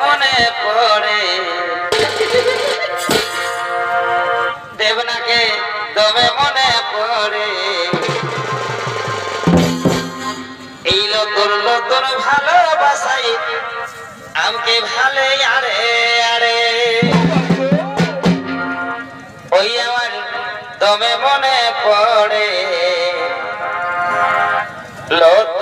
মনে পড়ে। দেবনাকে তবে মনে পড়ে। এই লোকর লোকর ভালোবাসাই আমকে ভালে আরে আরে। ওই আমার তবে মনে পড়ে। লোক